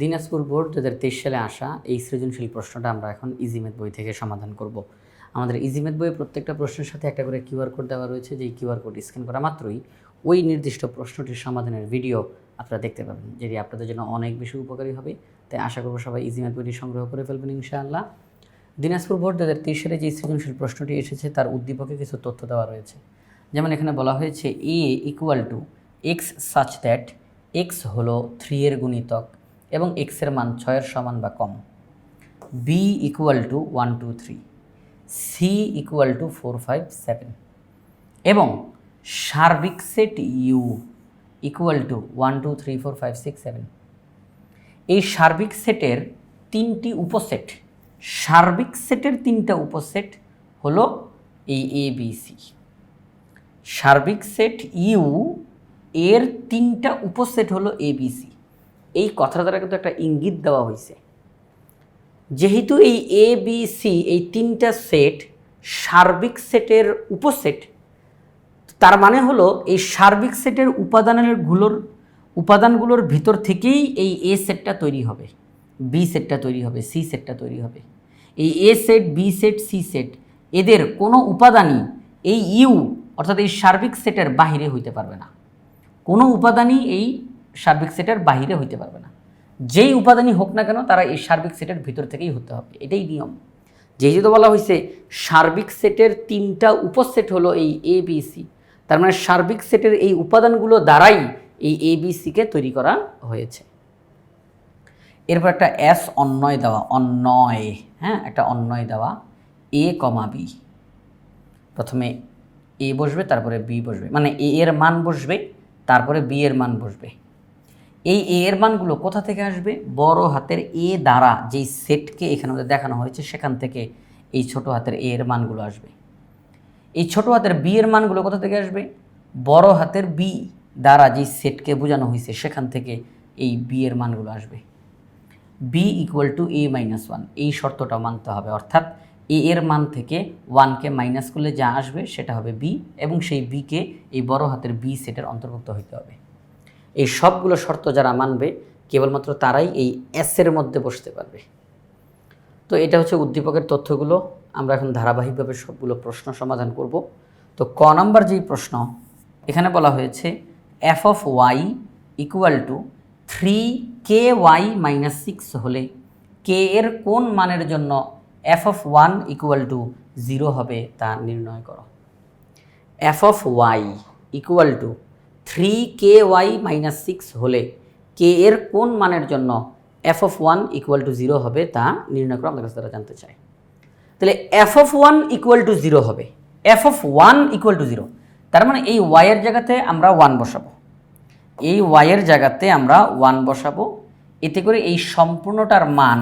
Dinajpur board দু হাজার তেইশ সালে আসা এই সৃজনশীল প্রশ্নটা আমরা এখন ইজিমেথ বই থেকে সমাধান করব। আমাদের ইজিমেথ বইয়ে প্রত্যেকটা প্রশ্নের সাথে একটা করে কিউআর কোড দেওয়া রয়েছে, যেই কিউআর কোড স্ক্যান করা মাত্রই ওই নির্দিষ্ট প্রশ্নটির সমাধানের ভিডিও আপনারা দেখতে পাবেন, যেটি আপনাদের জন্য অনেক বেশি উপকারী হবে। তাই আশা করব সবাই ইজিমেথ বইটি সংগ্রহ করে ফেলবেন ইনশাআল্লাহ। দিনাজপুর বোর্ড দু হাজার তেইশ সালে যে সৃজনশীল প্রশ্নটি এসেছে, তার উদ্দীপকে কিছু তথ্য দেওয়া রয়েছে। যেমন এখানে বলা হয়েছে A equal to x such that x হলো থ্রি এর গুণিতক। এবং এক্সের মান ছয়ের সমান বা কম। B equal to one two three C equal to four five seven এবং সার্বিক set U equal to one two three four five six seven এই সার্বিক সেটের তিনটি উপসেট, সার্বিক সেটের তিনটা উপসেট হলো এই এ বি সি সার্বিক সেট ইউ এর তিনটা উপসেট হলো এবিসি এই কথাটা দ্বারা কিন্তু একটা ইঙ্গিত দেওয়া হয়েছে যেহেতু এই এ বি সি এই তিনটা সেট সার্বিক সেটের উপসেট, তার মানে হলো এই সার্বিক সেটের উপাদানেরগুলোর, উপাদানগুলোর ভিতর থেকেই এই এ সেটটা তৈরি হবে বি সেটটা তৈরি হবে সি সেটটা তৈরি হবে। এই A set B set C set এদের কোনো উপাদানই এই ইউ অর্থাৎ এই সার্বিক সেটের বাহিরে হইতে পারবে না। কোনো উপাদানই এই সার্বিক সেটের বাহিরে হইতে পারবে না। যেই উপাদানই হোক না কেন তারা এই সার্বিক সেটের ভিতর থেকেই হতে হবে। এটাই নিয়ম। যেই যেহেতু বলা হয়েছে সার্বিক সেটের তিনটা উপসেট হলো এই এ বি সি তার মানে সার্বিক সেটের এই উপাদানগুলো দ্বারাই এই এ বি সিকে তৈরি করা হয়েছে। এরপর একটা এস অন্যয় দেওয়া অন্যয় হ্যাঁ একটা অন্যয় দেওয়া এ কমা বি প্রথমে এ বসবে, তারপরে বি বসবে। মানে এ এর মান বসবে, তারপরে বি এর মান বসবে। এই এ এর মানগুলো কোথা থেকে আসবে? বড় হাতের এ দ্বারা যেই সেটকে এখানে আমাদের দেখানো হয়েছে, সেখান থেকে এই ছোট হাতের এ এর মানগুলো আসবে। এই ছোট হাতের বি এর মানগুলো কোথা থেকে আসবে? বড় হাতের বি দ্বারা যেই সেটকে বোঝানো হয়েছে, সেখান থেকে এই বি এর মানগুলো আসবে। B equal to A minus one এই শর্তটা মানতে হবে। অর্থাৎ এ এর মান থেকে ওয়ানকে মাইনাস করলে যা আসবে, সেটা হবে বি এবং সেই বিকে এই বড় হাতের বি সেটের অন্তর্ভুক্ত হইতে হবে। এই সবগুলো শর্ত যারা মানবে, কেবলমাত্র তারাই এই এসের মধ্যে বসতে পারবে। তো এটা হচ্ছে উদ্দীপকের তথ্যগুলো। আমরা এখন ধারাবাহিকভাবে সবগুলো প্রশ্ন সমাধান করব। তো ক নাম্বার যেই প্রশ্ন, এখানে বলা হয়েছে F of Y equal to three K Y minus six হলে কে এর কোন মানের জন্য F of one equal to zero হবে তা নির্ণয় করো। F of Y equal to three K Y minus six হলে কে এর কোন মানের জন্য F of one equal to zero হবে তা নির্ণয় করে আমাদের কাছে তারা জানতে চায় তাহলে F of one equal to zero হবে। F of one equal to zero তার মানে এই ওয়াইয়ের জায়গাতে আমরা ওয়ান বসাবো। এই ওয়াইয়ের জায়গাতে আমরা ওয়ান বসাবো। এতে করে এই সম্পূর্ণটার মান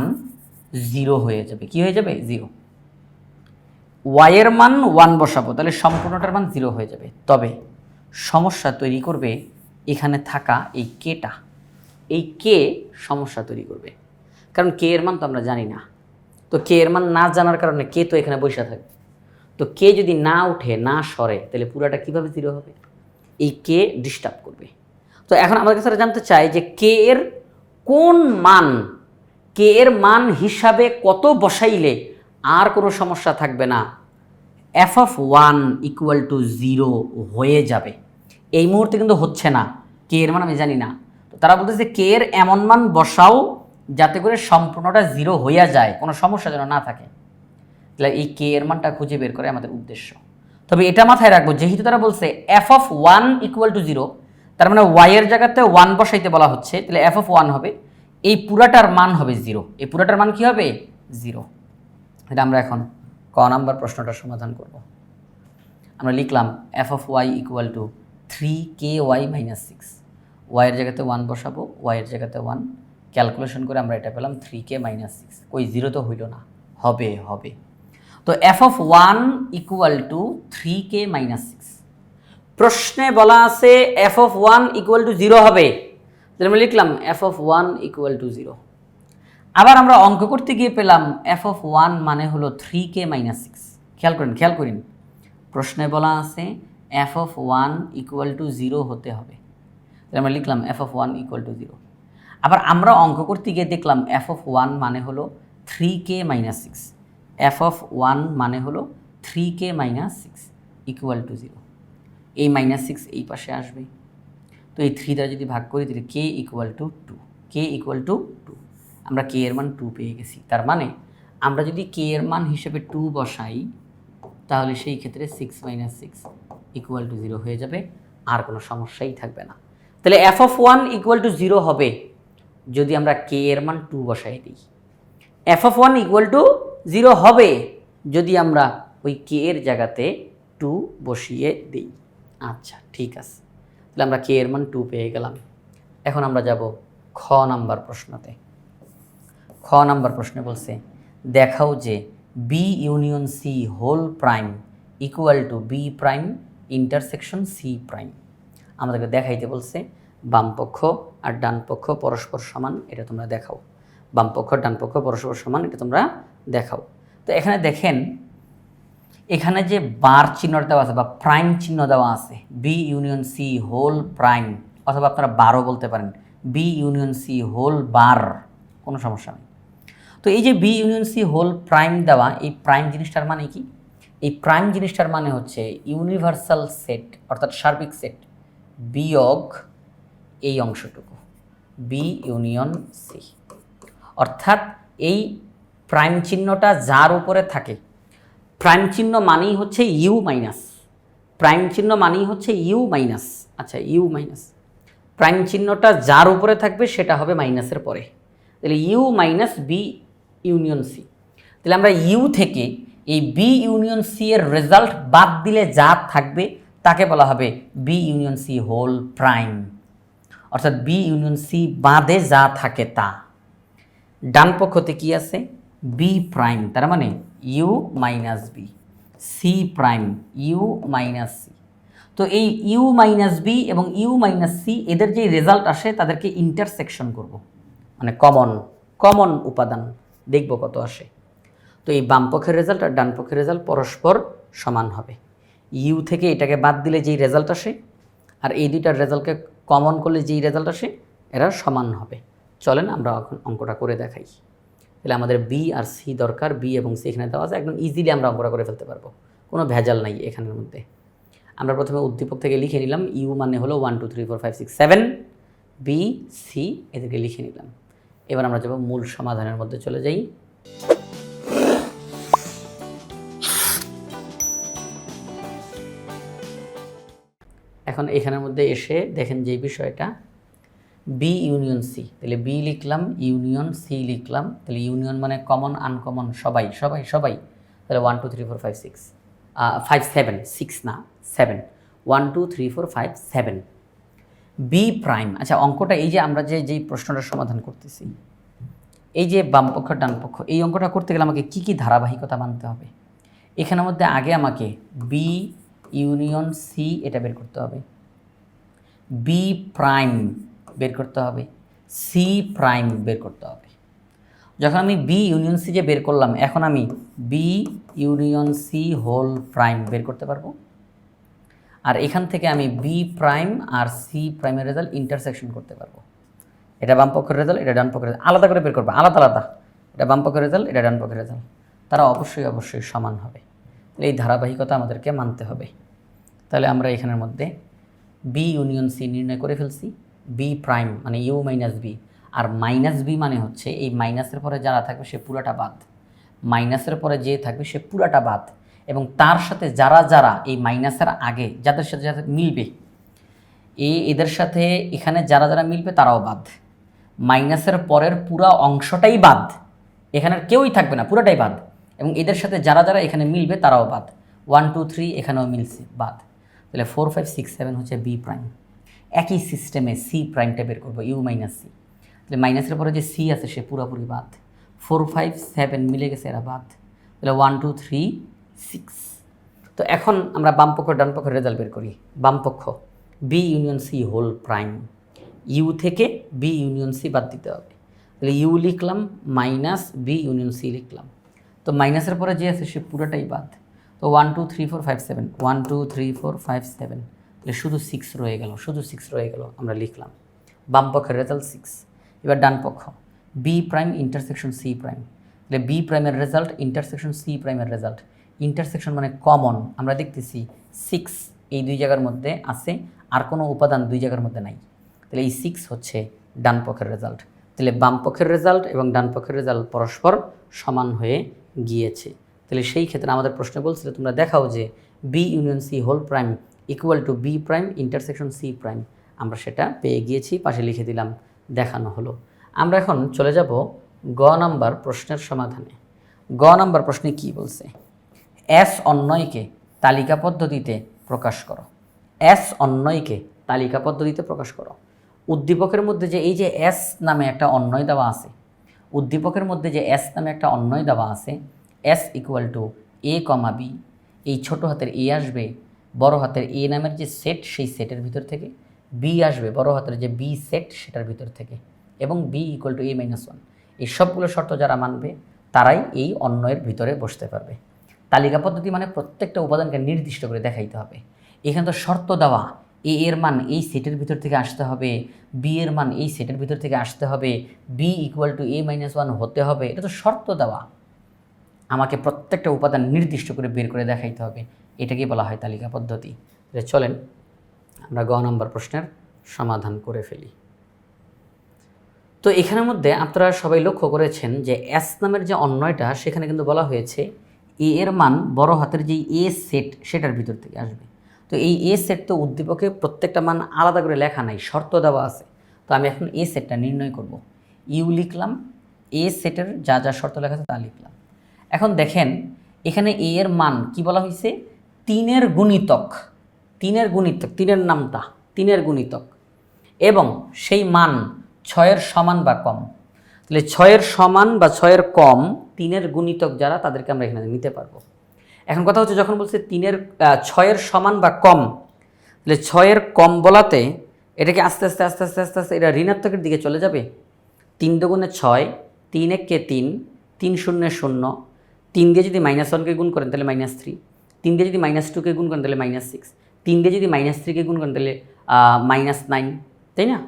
জিরো হয়ে যাবে। কি হয়ে যাবে? জিরো ওয়াইয়ের মান ওয়ান বসাবো। তাহলে সম্পূর্ণটার মান জিরো হয়ে যাবে। তবে সমস্যা তৈরি করবে এখানে থাকা এই কেটা এই কে সমস্যা তৈরি করবে। কারণ কে এর মান তো আমরা জানি না। তো কে এর মান না জানার কারণে কে তো এখানে বসে থাকবে। তো কে যদি না উঠে, না সরে, তাহলে পুরাটা কীভাবে জিরো হবে? এই কে ডিস্টার্ব করবে। তো এখন আমাদের কাছে জানতে চাই যে কে এর কোন মান, কে এর মান হিসাবে কত বসাইলে আর কোনো সমস্যা থাকবে না? F of one equal to zero হয়ে যাবে। এই মুহূর্তে কিন্তু হচ্ছে না। কে এর মান আমি জানি না। তো তারা বলতেছে কে এর এমন মান বসাও যাতে করে সম্পূর্ণটা জিরো হইয়া যায়, কোনো সমস্যা যেন না থাকে। তাহলে এই কে এর মানটা খুঁজে বের করে আমাদের উদ্দেশ্য। তবে এটা মাথায় রাখব, যেহেতু তারা বলছে F of one equal to zero তার মানে ওয়াইয়ের জায়গাতে ওয়ান বসাইতে বলা হচ্ছে, তাহলে এফ অফ ওয়ান হবে। এই পুরাটার মান হবে জিরো এই পুরাটার মান কি হবে? জিরো এটা আমরা এখন ক নাম্বার প্রশ্নটার সমাধান করব। আমরা লিখলাম F of Y equal to three K Y minus six ওয়াইয়ের জায়গাতে ওয়ান বসাবো ওয়াইয়ের জায়গাতে ওয়ান ক্যালকুলেশন করে আমরা এটা পেলাম থ্রি কে মাইনাস সিক্স ওই জিরো তো হইল না। হবে হবে। তো F of one equal to three K minus six প্রশ্নে বলা আছে F of one equal to zero হবে। তাহলে আমরা লিখলাম F of one equal to zero আবার আমরা অঙ্ক করতে গিয়ে পেলাম এফ অফ ওয়ান মানে হলো থ্রি কে মাইনাস সিক্স খেয়াল করেন খেয়াল করেন। প্রশ্নে বলা আছে F of one equal to zero হতে হবে। তাহলে আমরা লিখলাম F of one equal to zero আবার আমরা অঙ্ক করতে গিয়ে দেখলাম এফ অফ ওয়ান মানে হলো three K minus six F of one মানে হলো three K minus six equal to zero এই মাইনাস সিক্স এই পাশে আসবে। তো এই থ্রি দ্বারা যদি ভাগ করি, তাহলে K equal to two K equal to two আমরা কে এর মান টু পেয়ে গেছি। তার মানে আমরা যদি কে এর মান হিসেবে টু বসাই, তাহলে সেই ক্ষেত্রে six minus six equal to zero হয়ে যাবে, আর কোনো সমস্যাই থাকবে না। তাহলে F of one equal to zero হবে, যদি আমরা কে এর মান টু বসাই দিই। F of one equal to zero হবে, যদি আমরা ওই কে এর জায়গাতে টু বসিয়ে দিই। আচ্ছা ঠিক আছে। তাহলে আমরা কে এর মান টু পেয়ে গেলাম। এখন আমরা যাব খ নাম্বার প্রশ্নতে। খ নাম্বার প্রশ্নে বলছে, দেখাও যে B union C whole prime equal to B prime intersection C prime আমাদেরকে দেখাইতে বলছে বাম পক্ষ আর ডান পক্ষ পরস্পর সমান, এটা তোমরা দেখাও। বাম পক্ষ, ডান পক্ষ পরস্পর সমান, এটা তোমরা দেখাও। তো এখানে দেখেন, এখানে যে বার চিহ্নটা দেওয়া আছে বা প্রাইম চিহ্ন দেওয়া আছে B union C whole prime অথবা আপনারা বারও বলতে পারেন B union C whole bar কোনো সমস্যা নেই। তো এই যে B union C whole prime দেওয়া, এই প্রাইম জিনিসটার মানে কি? এই প্রাইম জিনিসটার মানে হচ্ছে ইউনিভার্সাল সেট অর্থাৎ সার্বিক সেট বিয়োগ এই অংশটুকু, বি ইউনিয়ন সি অর্থাৎ এই প্রাইম চিহ্নটা যার উপরে থাকে প্রাইম চিহ্ন মানেই হচ্ছে ইউ মাইনাস প্রাইম চিহ্ন মানেই হচ্ছে ইউ মাইনাস আচ্ছা ইউ মাইনাস প্রাইম চিহ্নটা যার উপরে থাকবে সেটা হবে মাইনাসের পরে, তাহলে U minus B union C তাহলে আমরা ইউ থেকে এই বি ইউনিয়ন সি এর রেজাল্ট বাদ দিলে যা থাকবে, তাকে বলা হবে B union C whole prime অর্থাৎ বি ইউনিয়ন সি বাদে যা থাকে তা। ডান পক্ষতে কি আছে? বি প্রাইম তার মানে U minus B C prime U minus C তো এই ইউ মাইনাস বি এবং ইউ মাইনাস সি এদের যে রেজাল্ট আসে, তাদেরকে ইন্টারসেকশন করব। মানে কমন কমন উপাদান। দেখব কত আসে। তো এই বাম পক্ষের রেজাল্ট আর ডান পক্ষের রেজাল্ট পরস্পর সমান হবে। ইউ থেকে এটাকে বাদ দিলে যেই রেজাল্ট আসে আর এই দুইটার রেজাল্টকে কমন করলে যেই রেজাল্ট আসে, এরা সমান হবে। চলেন আমরা এখন অঙ্কটা করে দেখাই। তাহলে আমাদের বি আর সি দরকার। বি এবং সি এখানে দেওয়া আছে। একদম ইজিলি আমরা অঙ্কটা করে ফেলতে পারব। কোনো ভেজাল নাই এখানের মধ্যে। আমরা প্রথমে উদ্দীপক থেকে লিখে নিলাম। ইউ মানে হলো one two three four five six seven B C এদেরকে লিখে নিলাম। এবার আমরা যাব মূল সমাধানের মধ্যে চলে যাই। এখন এখানের মধ্যে এসে দেখেন যে বিষয়টা বি ইউনিয়ন সি তাহলে বি লিখলাম ইউনিয়ন সি লিখলাম, তাহলে ইউনিয়ন মানে কমন আনকমন সবাই সবাই সবাই, তাহলে one two three four five six five seven six না seven one two three four five seven B prime আচ্ছা অঙ্কটা এই যে আমরা যে, যেই প্রশ্নটার সমাধান করতেছি, এই যে বাম পক্ষ, ডান পক্ষ, এই অঙ্কটা করতে গেলে আমাকে কি কি ধারাবাহিকতা মানতে হবে? এখানের মধ্যে আগে আমাকে বি ইউনিয়ন সি এটা বের করতে হবে। বি প্রাইম বের করতে হবে। সি প্রাইম বের করতে হবে। যখন আমি বি ইউনিয়ন সি যে বের করলাম, এখন আমি B union C whole prime বের করতে পারব। আর এখান থেকে আমি বি প্রাইম আর সি প্রাইমের রেজাল্ট ইন্টারসেকশন করতে পারব। এটা বাম পক্ষের রেজাল্ট এটা ডান রেজাল্ট আলাদা করে বের করব, আলাদা আলাদা। এটা বাম পক্ষের রেজাল্ট এটা ডান পক্ষের রেজাল্ট তারা অবশ্যই অবশ্যই সমান হবে। এই ধারাবাহিকতা আমাদেরকে মানতে হবে। তাহলে আমরা এখানের মধ্যে বি ইউনিয়ন সি নির্ণয় করে ফেলছি। বি প্রাইম মানে ইউ মাইনাস বি আর মাইনাস বি মানে হচ্ছে এই মাইনাসের পরে যারা থাকবে সে পুরাটা বাদ। মাইনাসের পরে যে থাকবে সে পুরাটা বাদ। এবং তার সাথে যারা যারা এই মাইনাসের আগে যাদের সাথে যাদের মিলবে, এ এদের সাথে এখানে যারা যারা মিলবে তারাও বাদ। মাইনাসের পরের পুরা অংশটাই বাদ। এখানের কেউই থাকবে না, পুরোটাই বাদ। এবং এদের সাথে যারা যারা এখানে মিলবে তারাও বাদ। ওয়ান টু থ্রি এখানেও মিলছে, বাদ। তাহলে ফোর ফাইভ সিক্স সেভেন হচ্ছে বি প্রাইম একই সিস্টেমে সি প্রাইমটা বের করব ইউ মাইনাস সি তাহলে মাইনাসের পরে যে সি আছে, সে পুরোপুরি বাদ। ফোর ফাইভ সেভেন মিলে গেছে, এরা বাদ। তাহলে ওয়ান টু থ্রি সিক্স তো এখন আমরা বামপক্ষ ডান পক্ষের রেজাল্ট বের করি। বামপক্ষ B union C whole prime U থেকে বি ইউনিয়ন সি বাদ দিতে হবে। তাহলে ইউ লিখলাম মাইনাস বি ইউনিয়ন সি লিখলাম। তো মাইনাসের পরে যে আছে, সে পুরোটাই বাদ। তো one two three four five seven one two three four five seven তাহলে শুধু সিক্স রয়ে গেল, শুধু সিক্স রয়ে গেল, আমরা লিখলাম। বাম পক্ষের রেজাল্ট সিক্স এবার ডান পক্ষ। B prime intersection C prime তাহলে বি প্রাইমের রেজাল্ট ইন্টারসেকশন সি প্রাইমের রেজাল্ট ইন্টারসেকশন মানে কমন আমরা দেখতেছি সিক্স এই দুই জায়গার মধ্যে আছে, আর কোনো উপাদান দুই জায়গার মধ্যে নাই। তাহলে এই সিক্স হচ্ছে ডান পক্ষের রেজাল্ট তাহলে বাম পক্ষের রেজাল্ট এবং ডান পক্ষের রেজাল্ট পরস্পর সমান হয়ে গিয়েছে। তাহলে সেই ক্ষেত্রে আমাদের প্রশ্ন বলছিল, তোমরা দেখাও যে B union C whole prime equal to B prime intersection C prime আমরা সেটা পেয়ে গিয়েছি, পাশে লিখে দিলাম, দেখানো হলো। আমরা এখন চলে যাব গ নাম্বার প্রশ্নের সমাধানে। গ নাম্বার প্রশ্নে কি বলছে? এস অন্যয়কে তালিকা পদ্ধতিতে প্রকাশ করো। এস অন্যয়কে তালিকা পদ্ধতিতে প্রকাশ করো। উদ্দীপকের মধ্যে যে এই যে এস নামে একটা অন্যয় দেওয়া আছে, উদ্দীপকের মধ্যে যে এস নামে একটা অন্যয় দেওয়া আছে S equal to A comma B এই ছোট হাতের এ আসবে, বড় হাতের এ নামের যে সেট সেই সেটের ভিতর থেকে বি আসবে, বড় হাতের যে বি সেট সেটার ভিতর থেকে এবং B equal to A minus one এই সবগুলো শর্ত যারা মানবে, তারাই এই অন্যয়ের ভিতরে বসতে পারবে। তালিকা পদ্ধতি মানে প্রত্যেকটা উপাদানকে নির্দিষ্ট করে দেখাইতে হবে। এখানে তো শর্ত দেওয়া এ এর মান এই সেটের ভিতর থেকে আসতে হবে বি এর মান এই সেটের ভিতর থেকে আসতে হবে B equal to A minus one হতে হবে, এটা তো শর্ত দেওয়া। আমাকে প্রত্যেকটা উপাদান নির্দিষ্ট করে বের করে দেখাইতে হবে। এটাকেই বলা হয় তালিকা পদ্ধতি। তাহলে চলেন, আমরা গ নম্বর প্রশ্নের সমাধান করে ফেলি। তো এখানের মধ্যে আপনারা সবাই লক্ষ্য করেছেন যে এস নামের যে অন্যয়টা, সেখানে কিন্তু বলা হয়েছে এ এর মান বড় হাতের যে এ সেট সেটার ভিতর থেকে আসবে। তো এই এ সেট তো উদ্দীপকে প্রত্যেকটা মান আলাদা করে লেখা নাই, শর্ত দেওয়া আছে। তো আমি এখন এ সেটটা নির্ণয় করব। ইউ লিখলাম এ সেটের যা যা শর্ত লেখা আছে তা লিখলাম। এখন দেখেন, এখানে এ এর মান কি বলা হয়েছে? তিনের গুণিতক। তিনের গুণিতক, তিনের নামটা, তিনের গুণিতক। এবং সেই মান ছয়ের সমান বা কম। তাহলে ছয়ের সমান বা ছয়ের কম তিনের গুণিতক যারা, তাদেরকে আমরা এখানে নিতে পারব। এখন কথা হচ্ছে, যখন বলছে তিনের ছয়ের সমান বা কম, তাহলে ছয়ের কম বলাতে এটাকে আস্তে আস্তে আস্তে আস্তে আস্তে আস্তে এটা ঋণাত্মকের দিকে চলে যাবে। তিন দুগুণে ছয়, তিন এককে তিন তিন শূন্য শূন্য তিন দিয়ে যদি মাইনাস ওয়ানকে গুণ করেন, তাহলে মাইনাস থ্রি তিন দিয়ে যদি মাইনাস টুকে গুণ করেন, তাহলে মাইনাস সিক্স তিন দিয়ে যদি মাইনাস থ্রিকে গুণ করেন, তাহলে মাইনাস নাইন তাই না?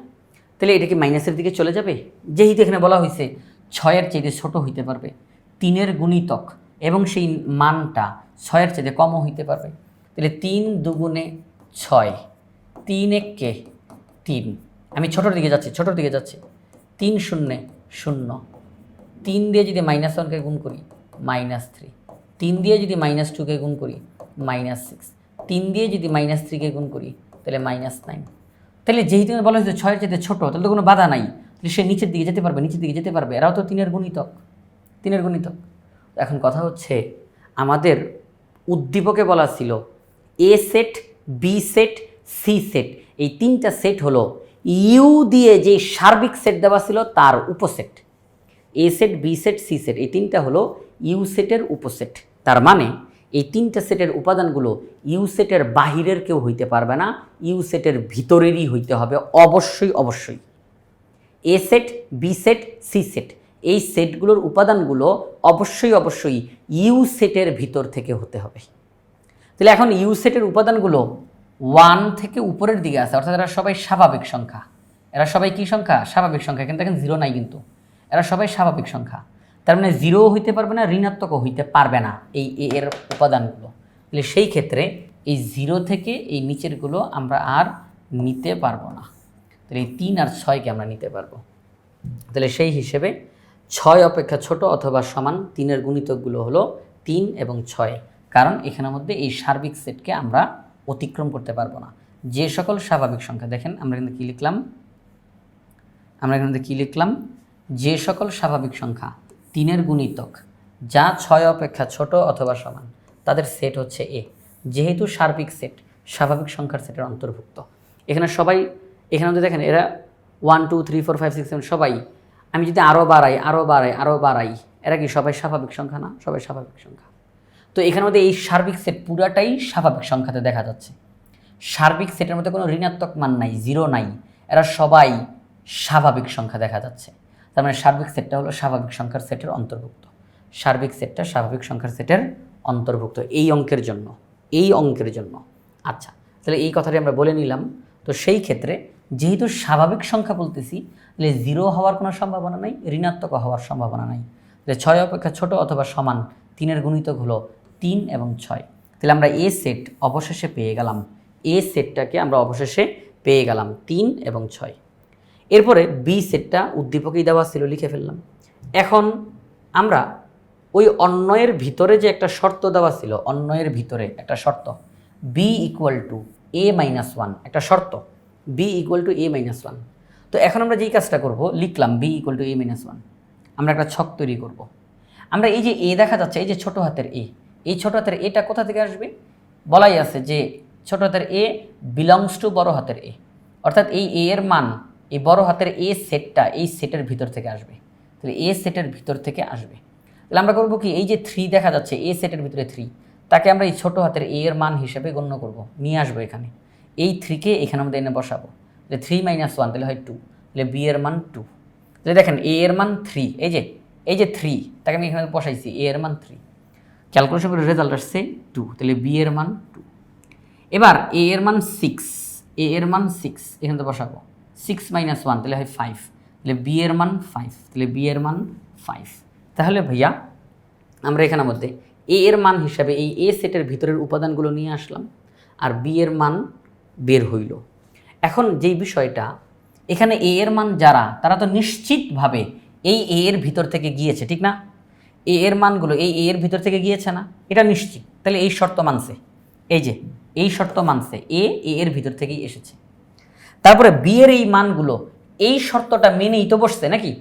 তাহলে এটা কি মাইনাসের দিকে চলে যাবে? যেহেতু এখানে বলা হয়েছে ছয়ের চেয়ে ছোট হইতে পারবে। তিনের গুণিতক এবং সেই মানটা ছয়ের চেয়ে কমও হইতে পারবে। তাহলে তিন দুগুণে ছয়। তিন এককে তিন। আমি ছোটোর দিকে যাচ্ছি, ছোটোর দিকে যাচ্ছি। তিন শূন্যে শূন্য। তিন দিয়ে যদি মাইনাস ওয়ানকে গুণ করি মাইনাস থ্রি তিন দিয়ে যদি মাইনাস টুকে গুণ করি মাইনাস সিক্স তিন দিয়ে যদি মাইনাস থ্রিকে গুণ করি, তাহলে মাইনাস নাইন তাহলে যেহেতু বলা হয়েছে ছয়ের চেয়ে ছোটো, তাহলে তো কোনো বাধা নাই। তাহলে সে নিচের দিকে যেতে পারবে, নিচের দিকে যেতে পারবে। এরাও তো তিনের গুণিতক। তিনের গুণিতক। এখন কথা হচ্ছে, আমাদের উদ্দীপকে বলা ছিল A set B set C set এই তিনটা সেট হলো ইউ দিয়ে যে সার্বিক সেট দেওয়া ছিল, তার উপসেট। A set B set C set এই তিনটা হলো ইউ সেটের উপসেট। তার মানে এই তিনটা সেটের উপাদানগুলো ইউ সেটের বাহিরের কেউ হইতে পারবে না, ইউ সেটের ভিতরেরই হইতে হবে, অবশ্যই অবশ্যই। A set, B set, C set. এই সেটগুলোর উপাদানগুলো অবশ্যই অবশ্যই ইউ সেটের ভিতর থেকে হতে হবে। তাহলে এখন ইউ সেটের উপাদানগুলো ওয়ান থেকে উপরের দিকে আছে, অর্থাৎ এরা সবাই স্বাভাবিক সংখ্যা। এরা সবাই কি সংখ্যা? স্বাভাবিক সংখ্যা, কিন্তু এখন জিরো নাই কিন্তু। এরা সবাই স্বাভাবিক সংখ্যা। তার মানে জিরো হইতে পারবে না ঋণাত্মকও হইতে পারবে না এই এ এর উপাদানগুলো। তাহলে সেই ক্ষেত্রে এই জিরো থেকে এই নিচেরগুলো আমরা আর নিতে পারব না। তাহলে এই তিন আর ছয়কে আমরা নিতে পারব। তাহলে সেই হিসেবে ছয় অপেক্ষা ছোট অথবা সমান তিনের গুণিতকগুলো হলো তিন এবং ছয়। কারণ এখানের মধ্যে এই সার্বিক সেটকে আমরা অতিক্রম করতে পারব না। যে সকল স্বাভাবিক সংখ্যা, দেখেন আমরা কিন্তু কী লিখলাম? আমরা এখানে কী লিখলাম? যে সকল স্বাভাবিক সংখ্যা তিনের গুণিতক, যা ছয় অপেক্ষা ছোট অথবা সমান। তাদের সেট হচ্ছে এ যেহেতু সার্বিক সেট স্বাভাবিক সংখ্যার সেটের অন্তর্ভুক্ত। এখানে সবাই, এখানে মধ্যে দেখেন, এরা one two three four five six seven সবাই, আমি যদি আরও বাড়াই আরও বাড়াই আরও বাড়াই, এরা কি সবাই স্বাভাবিক সংখ্যা না? সবাই স্বাভাবিক সংখ্যা। তো এখানের মধ্যে এই সার্বিক সেট পুরাটাই স্বাভাবিক সংখ্যাতে দেখা যাচ্ছে। সার্বিক সেটের মধ্যে কোনো ঋণাত্মক মান নাই জিরো নাই। এরা সবাই স্বাভাবিক সংখ্যা দেখা যাচ্ছে। তার মানে সার্বিক সেটটা হলো স্বাভাবিক সংখ্যার সেটের অন্তর্ভুক্ত। সার্বিক সেটটা স্বাভাবিক সংখ্যার সেটের অন্তর্ভুক্ত। এই অঙ্কের জন্য, এই অঙ্কের জন্য। আচ্ছা তাহলে এই কথাটি আমরা বলে নিলাম। তো সেই ক্ষেত্রে যেহেতু স্বাভাবিক সংখ্যা বলতেছি, তাহলে জিরো হওয়ার কোনো সম্ভাবনা নাই, ঋণাত্মক হওয়ার সম্ভাবনা নাই। তাহলে ছয় অপেক্ষা ছোট অথবা সমান তিনের গুণিতক হলো তিন এবং ছয়। তাহলে আমরা এ সেট অবশেষে পেয়ে গেলাম। এ সেটটাকে আমরা অবশেষে পেয়ে গেলাম তিন এবং ছয়। এরপরে বি সেটটা উদ্দীপকেই দেওয়া ছিল, লিখে ফেললাম। এখন আমরা ওই অন্যয়ের ভিতরে যে একটা শর্ত দেওয়া ছিল, অন্যয়ের ভিতরে একটা শর্ত B equal to A minus one একটা শর্ত B equal to A minus one তো এখন আমরা যেই কাজটা করব, লিখলাম B equal to A minus one আমরা একটা ছক তৈরি করব। আমরা এই যে এ দেখা যাচ্ছে, এই যে ছোট হাতের এ এই ছোটো হাতের এটা কোথা থেকে আসবে? বলাই আছে যে ছোটো হাতের এ বিলংস টু বড় হাতের এ অর্থাৎ এই এ এর মান এই বড় হাতের এ সেটটা এই সেটের ভিতর থেকে আসবে। তাহলে এ সেটের ভিতর থেকে আসবে। তাহলে আমরা করব কি? এই যে থ্রি দেখা যাচ্ছে এ সেটের ভিতরে থ্রি তাকে আমরা এই ছোট হাতের এ এর মান হিসেবে গণ্য করব। নিয়ে আসব এখানে। এই থ্রিকে এখানে আমাদের এনে বসাবো। তাহলে থ্রি মাইনাস ওয়ান তাহলে হয় টু তাহলে বি এর মান টু তাহলে দেখেন এ এর মান থ্রি এই যে এই যে থ্রি তাকে আমি এখানে বসাইছি এ এর মান থ্রি ক্যালকুলেশন করে রেজাল্ট আসছে টু তাহলে বি এর মান টু এবার এ এর মান সিক্স এ এর মান সিক্স এখানে তো বসাবো। সিক্স মাইনাস ওয়ান তাহলে হয় ফাইভ তাহলে বি এর মান ফাইভ তাহলে বি এর মান ফাইভ তাহলে ভাইয়া, আমরা এখানের মধ্যে এ এর মান হিসাবে এই এ সেটের ভিতরের উপাদানগুলো নিয়ে আসলাম, আর বি এর মান বের হইল। এখন যেই বিষয়টা, এখানে এ এর মান যারা, তারা তো নিশ্চিতভাবে এই এ এর ভিতর থেকে গিয়েছে, ঠিক না? এ এর মানগুলো এই এ এর ভিতর থেকে গিয়েছে না? এটা নিশ্চিত। তাহলে এই শর্ত মানছে। এই যে, এই শর্ত মানছে। এ এ এর ভিতর থেকেই এসেছে। তারপরে বিয়ের এই মানগুলো, এই শর্তটা মেনেই তো বসছে নাকি?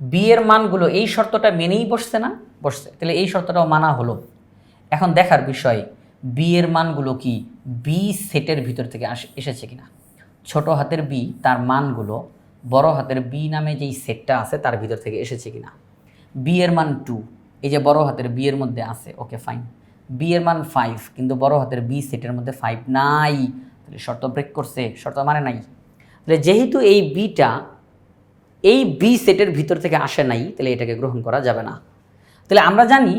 বিয়ের মানগুলো এই শর্তটা মেনেই বসছে না? বসছে। তাহলে এই শর্তটাও মানা হলো। এখন দেখার বিষয়, বিয়ের মানগুলো কি বি সেটের ভিতর থেকে আস, এসেছে কিনা? ছোট হাতের বি তার মানগুলো বড় হাতের বি নামে যেই সেটটা আছে তার ভিতর থেকে এসেছে কিনা? বি এর মান টু এই যে বড় হাতের বি এর মধ্যে আছে ওকে ফাইন বি এর মান ফাইভ কিন্তু বড় হাতের বি সেটের মধ্যে ফাইভ নাই। তাহলে শর্ত ব্রেক করছে, শর্ত মানে নাই। তাহলে যেহেতু এই বিটা এই বি সেটের ভিতর থেকে আসে নাই, তাহলে এটাকে গ্রহণ করা যাবে না। তাহলে আমরা জানি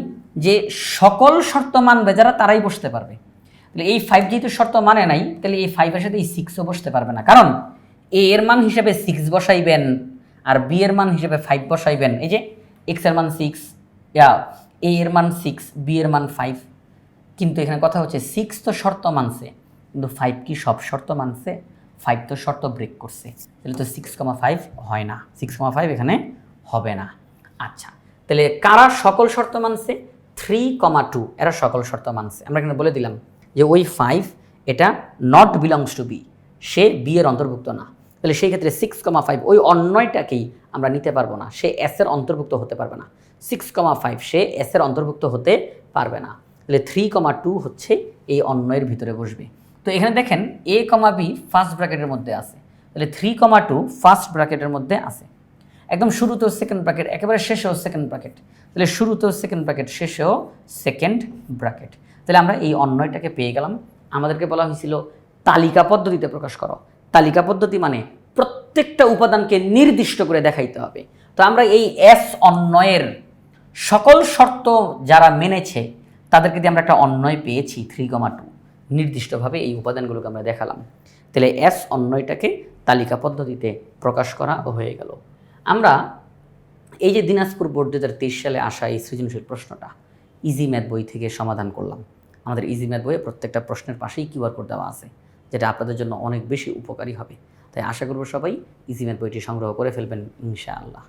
যে সকল শর্ত মানবে যারা তারাই বসতে পারবে। তাহলে এই ফাইভ যেহেতু শর্ত মানে নাই, তাহলে এই ফাইভের সাথে এই সিক্সও বসতে পারবে না। কারণ এ এর মান হিসেবে সিক্স বসাইবেন, আর বি এর মান হিসেবে ফাইভ বসাইবেন। এই যে এক্সের মান সিক্স ইয়া এ এর মান সিক্স বি এর মান ফাইভ কিন্তু এখানে কথা হচ্ছে সিক্স তো শর্ত মানছে। কিন্তু ফাইভ কি সব শর্ত মানছে? ফাইভ তো শর্ত ব্রেক করছে। তাহলে তো সিক্স কমা ফাইভ হয় না। সিক্স কমা ফাইভ এখানে হবে না। আচ্ছা তাহলে কারা সকল শর্ত মানছে? থ্রি কমা টু এরা সকল শর্ত মানছে। আমরা এখানে বলে দিলাম যে ওই ফাইভ এটা নট বিলংস টু বি সে বি এর অন্তর্ভুক্ত না। তাহলে সেই ক্ষেত্রে সিক্স কমা ফাইভ ওই অন্যয়টাকেই আমরা নিতে পারব না। সে এস এর অন্তর্ভুক্ত হতে পারবে না। সিক্স কমা ফাইভ সে এস এর অন্তর্ভুক্ত হতে পারবে না। তাহলে থ্রি কমা টু হচ্ছে এই অন্যয়ের ভিতরে বসবে। তো এখানে দেখেন এ কমা বি ফার্স্ট ব্র্যাকেটের মধ্যে আছে। তাহলে থ্রি কমা টু ফার্স্ট ব্র্যাকেটের মধ্যে আছে। একদম শুরুতেও সেকেন্ড ব্র্যাকেট একেবারে শেষেও সেকেন্ড ব্র্যাকেট তাহলে শুরুতেও সেকেন্ড ব্র্যাকেট শেষেও সেকেন্ড ব্র্যাকেট তাহলে আমরা এই অন্যয়টাকে পেয়ে গেলাম। আমাদেরকে বলা হয়েছিল তালিকা পদ্ধতিতে প্রকাশ করো। তালিকা পদ্ধতি মানে প্রত্যেকটা উপাদানকে নির্দিষ্ট করে দেখাইতে হবে। তো আমরা এই এস অন্যয়ের সকল শর্ত যারা মেনেছে, তাদেরকে দিয়ে আমরা একটা অন্যয় পেয়েছি থ্রি কমা টু নির্দিষ্টভাবে এই উপাদানগুলোকে আমরা দেখালাম। তাহলে এস অন্যয়টাকে তালিকা পদ্ধতিতে প্রকাশ করা হয়ে গেল। আমরা এই যে দিনাজপুর বোর্ড দু হাজার তেইশ সালে আসা এই সৃজনশীল প্রশ্নটা ইজি ম্যাথ বই থেকে সমাধান করলাম। আমাদের ইজি ম্যাথ বইয়ে প্রত্যেকটা প্রশ্নের পাশেই কিউআর কোড দেওয়া আছে, যেটা আপনাদের জন্য অনেক বেশি উপকারী হবে। তাই আশা করব সবাই ইজি ম্যাথ বইটি সংগ্রহ করে ফেলবেন ইনশাআল্লাহ।